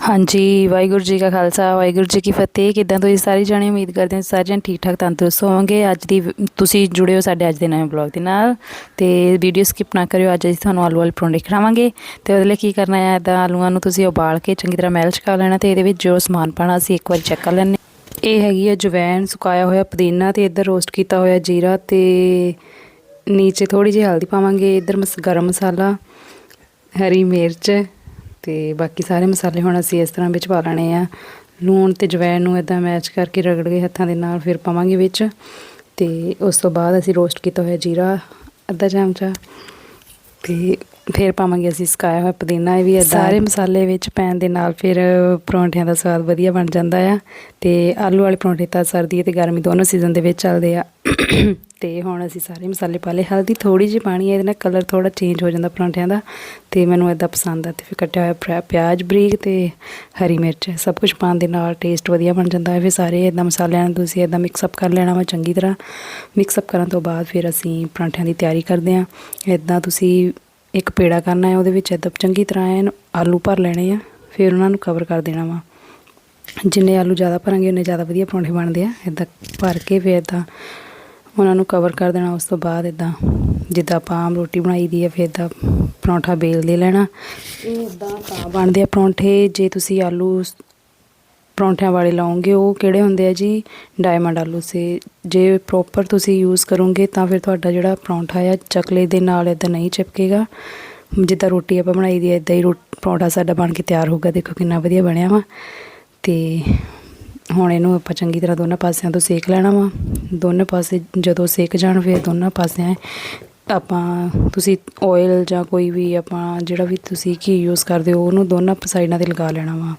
ਹਾਂਜੀ, ਵਾਹਿਗੁਰੂ ਜੀ ਕਾ ਖਾਲਸਾ, ਵਾਹਿਗੁਰੂ ਜੀ ਕੀ ਫਤਿਹ। ਕਿਦਾਂ ਤੁਸੀਂ ਸਾਰੇ ਜਣੇ? ਉਮੀਦ ਕਰਦੇ ਹਾਂ ਸਾਰੇ ਜਣੇ ਠੀਕ ਠਾਕ ਤੰਦਰੁਸਤ ਹੋਵੋਗੇ। ਅੱਜ ਦੀ ਤੁਸੀਂ ਜੁੜੇ ਹੋ ਸਾਡੇ ਅੱਜ ਦੇ ਨਵੇਂ ਬਲੌਗ ਦੇ ਨਾਲ। ਤੇ ਵੀਡੀਓ ਸਕਿਪ ਨਾ ਕਰਿਓ, ਅੱਜ ਅਸੀਂ ਤੁਹਾਨੂੰ ਆਲੂ ਵਾਲੇ ਪਰੌਂਠੇ ਖਿਲਾਵਾਂਗੇ ਤੇ ਉਹਦੇ ਲਈ ਕੀ ਕਰਨਾ ਹੈ? ਤਾਂ ਆਲੂਆਂ ਨੂੰ ਤੁਸੀਂ ਉਬਾਲ ਕੇ ਚੰਗੀ ਤਰ੍ਹਾਂ ਮੈਲ ਚਕਾ ਲੈਣਾ ਤੇ ਇਹਦੇ ਵਿੱਚ ਜੋ ਸਮਾਨ ਪਾਣਾ ਅਸੀਂ ਇੱਕ ਵਾਰੀ ਚੈੱਕ ਕਰ ਲੈਣੇ ਇਹ ਹੈਗੀ ਹੈ ਜਵੈਣ, ਸੁਕਾਇਆ ਹੋਇਆ ਪੁਦੀਨਾ ਤੇ ਇੱਧਰ ਰੋਸਟ ਕੀਤਾ ਹੋਇਆ ਜੀਰਾ ਤੇ ਨੀਚੇ ਥੋੜੀ ਜਿਹੀ ਹਲਦੀ ਪਾਵਾਂਗੇ। ਇੱਧਰ ਮਸ, ਗਰਮ ਮਸਾਲਾ, ਹਰੀ ਮਿਰਚ ਤੇ ਬਾਕੀ ਸਾਰੇ ਮਸਾਲੇ ਹੁਣ ਅਸੀਂ ਇਸ ਤਰ੍ਹਾਂ ਵਿੱਚ ਪਾ ਲੈਣੇ ਆ। ਲੂਣ ਤੇ ਜਵੈਣ ਨੂੰ ਇਦਾਂ ਮੈਚ ਕਰਕੇ ਰਗੜ ਕੇ ਹੱਥਾਂ ਦੇ ਨਾਲ ਫਿਰ ਪਾਵਾਂਗੇ ਵਿੱਚ। ਤੇ ਉਸ ਤੋਂ ਬਾਅਦ ਅਸੀਂ ਰੋਸਟ ਕੀਤਾ ਹੋਇਆ ਜੀਰਾ ਅੱਧਾ ਚਮਚਾ। ਤੇ ਫਿਰ ਪਾਵਾਂਗੇ ਅਸੀਂ ਸੁਕਾਇਆ ਹੋਇਆ ਪੁਦੀਨਾ ਇਹ ਵੀ ਏਦਾਂ ਸਾਰੇ ਮਸਾਲੇ ਵਿੱਚ ਪੈਣ ਦੇ ਨਾਲ ਫਿਰ ਪਰੌਂਠਿਆਂ ਦਾ ਸਵਾਦ ਵਧੀਆ ਬਣ ਜਾਂਦਾ ਆ। ਤੇ ਆਲੂ ਵਾਲੇ ਪਰੌਂਠੇ ਤਾਂ ਸਰਦੀ ਤੇ ਗਰਮੀ ਦੋਨੋਂ ਸੀਜ਼ਨ ਦੇ ਵਿੱਚ ਚੱਲਦੇ ਆ। ਤੇ ਹੁਣ ਅਸੀਂ ਸਾਰੇ ਮਸਾਲੇ ਪਾ ਲਏ। ਹਲਦੀ ਥੋੜੀ ਜਿਹੀ ਪਾਣੀ ਹੈ, ਇਹਦੇ ਨਾਲ ਕਲਰ ਥੋੜਾ ਚੇਂਜ ਹੋ ਜਾਂਦਾ ਪਰੌਂਠਿਆਂ ਦਾ ਤੇ ਮੈਨੂੰ ਇਦਾਂ ਪਸੰਦ ਆ ਤੇ ਫਿਰ ਕੱਟਿਆ ਹੋਇਆ ਪਿਆ- ਪਿਆਜ਼, ਬਰੀਕ ਤੇ ਹਰੀ ਮਿਰਚ, ਸਭ ਕੁਝ ਪਾਉਣ ਦੇ ਨਾਲ ਟੇਸਟ ਵਧੀਆ ਬਣ ਜਾਂਦਾ ਹੈ। ਫਿਰ ਸਾਰੇ ਇਦਾਂ ਮਸਾਲਿਆਂ ਨੂੰ ਤੁਸੀਂ ਇਦਾਂ ਮਿਕਸ ਅਪ ਕਰ ਲੈਣਾ ਵਾ ਚੰਗੀ ਤਰ੍ਹਾਂ। ਮਿਕਸ ਅਪ ਕਰਨ ਤੋਂ ਬਾਅਦ ਫਿਰ ਅਸੀਂ ਪਰੌਂਠਿਆਂ ਦੀ ਤਿਆਰੀ ਕਰਦੇ ਹਾਂ। ਇਦਾਂ ਤੁਸੀਂ ਇੱਕ ਪੇੜਾ ਕਰਨਾ ਹੈ, ਉਹਦੇ ਵਿੱਚ ਇਦਾਂ ਚੰਗੀ ਤਰ੍ਹਾਂ ਐਨ ਆਲੂ ਭਰ ਲੈਣੇ ਆ, ਫਿਰ ਉਹਨਾਂ ਨੂੰ ਕਵਰ ਕਰ ਦੇਣਾ ਵਾ। ਜਿੰਨੇ ਆਲੂ ਜ਼ਿਆਦਾ ਭਰਾਂਗੇ, ਉਨੇ ਜ਼ਿਆਦਾ ਵਧੀਆ ਪਰੌਂਠੇ ਬਣਦੇ ਆ। ਇਦਾਂ ਭਰ ਕੇ ਫਿਰ ਇਦਾਂ ਉਹਨਾਂ ਨੂੰ ਕਵਰ ਕਰ ਦੇਣਾ, ਉਸ ਤੋਂ ਬਾਅਦ ਇਦਾਂ ਜਿੱਦਾਂ ਆਪਾਂ ਆਮ ਰੋਟੀ ਬਣਾਈ ਦੀ ਹੈ, ਫਿਰ ਇਦਾਂ ਪਰੌਂਠਾ ਬੇਲ ਦੇ ਲੈਣਾ। ਇਹ ਇਦਾਂ ਤਾਂ ਬਣਦੇ ਆ ਪਰੌਂਠੇ, ਜੇ ਤੁਸੀਂ ਆਲੂ ਪਰੌਂਠਿਆਂ ਵਾਲੇ ਲਾਉਂਗੇ ਉਹ ਕਿਹੜੇ ਹੁੰਦੇ ਆ ਜੀ? ਡਾਇਮੰਡ ਆਲੂ ਸੇ, ਜੇ ਪ੍ਰੋਪਰ ਤੁਸੀਂ ਯੂਜ਼ ਕਰੋਗੇ, ਤਾਂ ਫਿਰ ਤੁਹਾਡਾ ਜਿਹੜਾ ਪਰੌਂਠਾ ਆ, ਚਕਲੇ ਦੇ ਨਾਲ ਇਦਾਂ ਨਹੀਂ ਚਿਪਕੇਗਾ। ਜਿੱਦਾਂ ਰੋਟੀ ਆਪਾਂ ਬਣਾਈ ਦੀ ਹੈ ਇਦਾਂ ਹੀ ਰੋ, ਪਰੌਂਠਾ ਸਾਡਾ ਬਣ ਕੇ ਤਿਆਰ ਹੋਊਗਾ, ਦੇਖੋ ਕਿੰਨਾ ਵਧੀਆ ਬਣਿਆ ਵਾ। ਤੇ ਹੁਣ ਇਹਨੂੰ ਆਪਾਂ ਚੰਗੀ ਤਰ੍ਹਾਂ ਦੋਨਾਂ ਪਾਸਿਆਂ ਤੋਂ ਸੇਕ ਲੈਣਾ ਵਾ। ਦੋਨੇ ਪਾਸੇ ਜਦੋਂ ਸੇਕ ਜਾਣ, ਫਿਰ ਦੋਨਾਂ ਪਾਸਿਆਂ ਆਪਾਂ ਤੁਸੀਂ ਆਇਲ ਜਾਂ ਕੋਈ ਵੀ ਆਪਾਂ ਜਿਹੜਾ ਵੀ ਤੁਸੀਂ ਘੀ ਯੂਜ਼ ਕਰਦੇ ਹੋ, ਉਹਨੂੰ ਦੋਨਾਂ ਸਾਈਡਾਂ ਤੇ ਲਗਾ ਲੈਣਾ ਵਾ।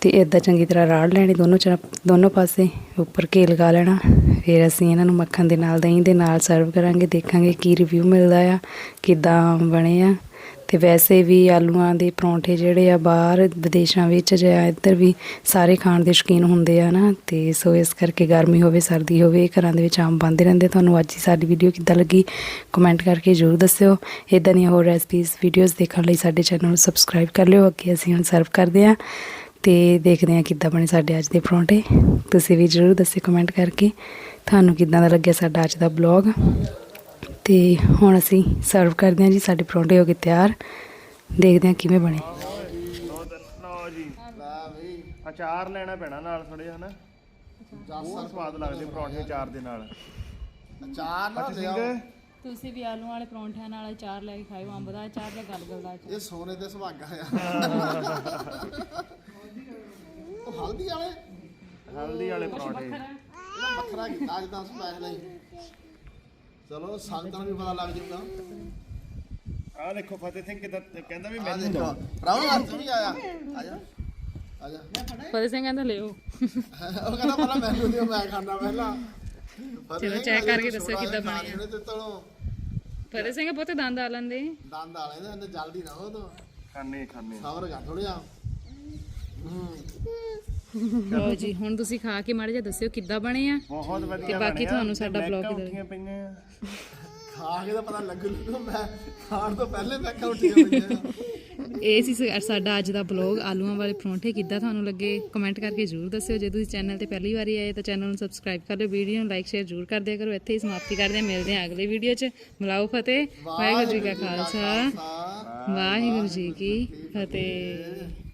ਤੇ ਇਦਾਂ ਚੰਗੀ ਤਰ੍ਹਾਂ ਰਾੜ ਲੈਣੀ ਦੋਨੋਂ ਚਰ, ਦੋਨੋਂ ਪਾਸੇ, ਉੱਪਰ ਘੀ ਲਗਾ ਲੈਣਾ। ਫਿਰ ਅਸੀਂ ਇਹਨਾਂ ਨੂੰ ਮੱਖਣ ਦੇ ਨਾਲ, ਦਹੀਂ ਦੇ ਨਾਲ ਸਰਵ ਕਰਾਂਗੇ, ਦੇਖਾਂਗੇ ਕੀ ਰਿਵਿਊ ਮਿਲਦਾ ਆ, ਕਿਦਾਂ ਬਣੇ ਆ। ਤੇ ਵੈਸੇ ਵੀ ਆਲੂਆਂ ਦੇ ਪਰੌਂਠੇ ਜਿਹੜੇ ਆ ਬਾਹਰ ਵਿਦੇਸ਼ਾਂ ਵਿੱਚ ਜਾਂ ਇੱਧਰ ਵੀ ਸਾਰੇ ਖਾਣ ਦੇ ਸ਼ੌਕੀਨ ਹੁੰਦੇ ਆ ਨਾ, ਤੇ ਸੋ ਇਸ ਕਰਕੇ ਗਰਮੀ ਹੋਵੇ, ਸਰਦੀ ਹੋਵੇ, ਘਰਾਂ ਦੇ ਵਿੱਚ ਆਮ ਬਣਦੇ ਰਹਿੰਦੇ। ਤੁਹਾਨੂੰ ਅੱਜ ਹੀ ਸਾਡੀ ਵੀਡੀਓ ਕਿੱਦਾਂ ਲੱਗੀ ਕਮੈਂਟ ਕਰਕੇ ਜ਼ਰੂਰ ਦੱਸਿਓ। ਇਦਾਂ ਦੀਆਂ ਹੋਰ ਰੈਸਪੀਜ਼ ਵੀਡੀਓਜ਼ ਦੇਖਣ ਲਈ ਸਾਡੇ ਚੈਨਲ ਨੂੰ ਸਬਸਕ੍ਰਾਈਬ ਕਰ ਲਿਓ। ਅੱਗੇ ਅਸੀਂ ਹੁਣ ਸਰਵ ਕਰਦੇ ਹਾਂ, ਤੇ ਦੇਖਦੇ ਹਾਂ ਕਿੱਦਾਂ ਬਣੇ ਸਾਡੇ ਅੱਜ ਦੇ ਪਰੌਂਠੇ। ਤੁਸੀਂ ਵੀ ਜ਼ਰੂਰ ਦੱਸਿਓ ਕਮੈਂਟ ਕਰਕੇ। ਤੁਹਾਨੂੰ ਕਿੱਦਾਂ ਦਾ ਲੱਗਿਆ ਸਾਡਾ ਅੱਜ ਦਾ ਬਲੌਗ ਤੇ ਹੁਣ ਅਸੀਂ ਸਰਵ ਕਰਦੇ ਹਾਂ ਜੀ ਸਾਡੇ ਪਰੌਂਠੇ ਹੋ ਗਏ ਤਿਆਰ। ਦੇਖਦੇ ਹਾਂ ਕਿਵੇਂ ਬਣੇ। ਲਓ ਤੇ- ਜੀ ਅਚਾਰ ਲੈਣਾ ਪੈਣਾ ਨਾਲ ਥੋੜੇ ਹਨਾ? ਬਹੁਤ ਸਵਾਦ ਲੱਗਦੇ ਪਰੌਂਠੇ ਅਚਾਰ ਦੇ ਨਾਲ। ਚਾਰ ਨਾ ਸਿੰਘ ਤੁਸੀਂ ਵੀ ਆਲੂ ਵਾਲੇ ਪਰੌਂਠਿਆਂ ਨਾਲ ਅਚਾਰ ਲੈ ਕੇ ਖਾਓ ਅੰਬ ਦਾ ਅਚਾਰ ਤੇ ਗਲਗਲ ਦਾ ਅਚਾਰ। ਇਹ ਸੋਨੇ ਦੇ ਸੁਹਾਗਾ ਆ। ਉਹ ਹਲਦੀ ਵਾਲੇ? ਹਲਦੀ ਵਾਲੇ ਪਰੌਂਠੇ। ਇਹਨਾਂ ਵੱਖਰਾ ਕੀਤਾ ਜਿੱਦਾਂ ਸਪੈਸ਼ਲ ਹੀ। ਚਲੋ ਸੰਗਤਾਂ ਨੂੰ ਵੀ ਪਤਾ ਲੱਗ ਜਾਊਗਾ। ਆਹ ਦੇਖੋ ਫਤਿਹ ਸਿੰਘ ਕਿਦਾਂ ਕਹਿੰਦਾ ਵੀ ਆ ਮੈਨੂੰ ਦੇਖੋ ਪ੍ਰਾਹੁਣ ਹੱਥ ਵੀ ਆਇਆ। ਆ ਜਾ ਆ ਜਾ। ਫਤਿਹ ਸਿੰਘ ਕਹਿੰਦਾ ਲਿਓ। ਉਹ ਕਹਿੰਦਾ ਪਹਿਲਾਂ ਮੈਨੂੰ ਦਿਓ ਮੈਂ ਖਾਣਾ ਪਹਿਲਾਂ। ਚਲੋ check ਕਰਕੇ ਦੱਸਿਓ ਕਿੱਦਾਂ ਬਣਿਆ। ਇਹਨੇ ਤੇ ਚਲੋ ਫਤਿਹ ਸਿੰਘ ਬਹੁਤੇ ਦੰਦ ਆ ਲੈਂਦੇ। ਦੰਦ ਵਾਲੇ ਨੇ ਇਹਨੇ ਜਲਦੀ ਨਾ ਹੋ ਤੋ। ਖਾਣੇ ਖਾਣੇ ਸਬਰ ਕਰ ਥੋੜਿਆ ਹੂੰ। ਲਓ ਜੀ ਹੁਣ ਤੁਸੀਂ ਖਾ ਕੇ ਮਾੜੇ ਜਿਹਾ ਦੱਸਿਓ ਕਿੱਦਾਂ ਬਣੇ ਆ। ਬਹੁਤ ਵਧੀਆ ਤੇ ਬਾਕੀ। ਤੁਹਾਨੂੰ ਸਾਡਾ ਬੈਕਾਂ ਕਿੱਦਾਂ ਉੱਠੀਆਂ ਪਈਆਂ ਆ। ਖਾ ਕੇ ਤਾਂ ਪਤਾ ਲੱਗੂ ਲੱਗੂ ਮੈਂ ਖਾਣ ਤੋਂ ਪਹਿਲੇ ਮੈਂ ਉੱਠੀ ਹੋਈਆਂ ਇਹ ਸਾ- ਸਾਡਾ ਅੱਜ ਦਾ ਬਲੌਗ ਆਲੂਆਂ ਵਾਲੇ ਪਰੌਂਠੇ ਕਿੱਦਾਂ ਤੁਹਾਨੂੰ ਲੱਗੇ? ਕਮੈਂਟ ਕਰਕੇ ਜ਼ਰੂਰ ਦੱਸਿਓ। ਜੇ ਤੁਸੀਂ ਚੈਨਲ ਤੇ ਪਹਿਲੀ ਵਾਰੀ ਆਏ ਤਾਂ ਚੈਨਲ ਨੂੰ ਸਬਸਕ੍ਰਾਈਬ ਕਰ ਲਿਓ ਵੀਡੀਓ ਨੂੰ ਲਾਈਕ ਸ਼ੇਅਰ ਜ਼ਰੂਰ ਕਰ ਦਿਆ ਕਰੋ। ਇੱਥੇ ਹੀ ਸਮਾਪਤੀ ਕਰਦੇ ਹਾਂ। ਮਿਲਦੇ ਹਾਂ ਅਗਲੇ ਵੀਡੀਓ 'ਚ। ਮਿਲਾਓ ਫਤਿਹ। ਵਾਹਿਗੁਰੂ ਜੀ ਕਾ ਖਾਲਸਾ। ਵਾਹਿਗੁਰੂ ਜੀ ਕੀ ਫਤਿਹ।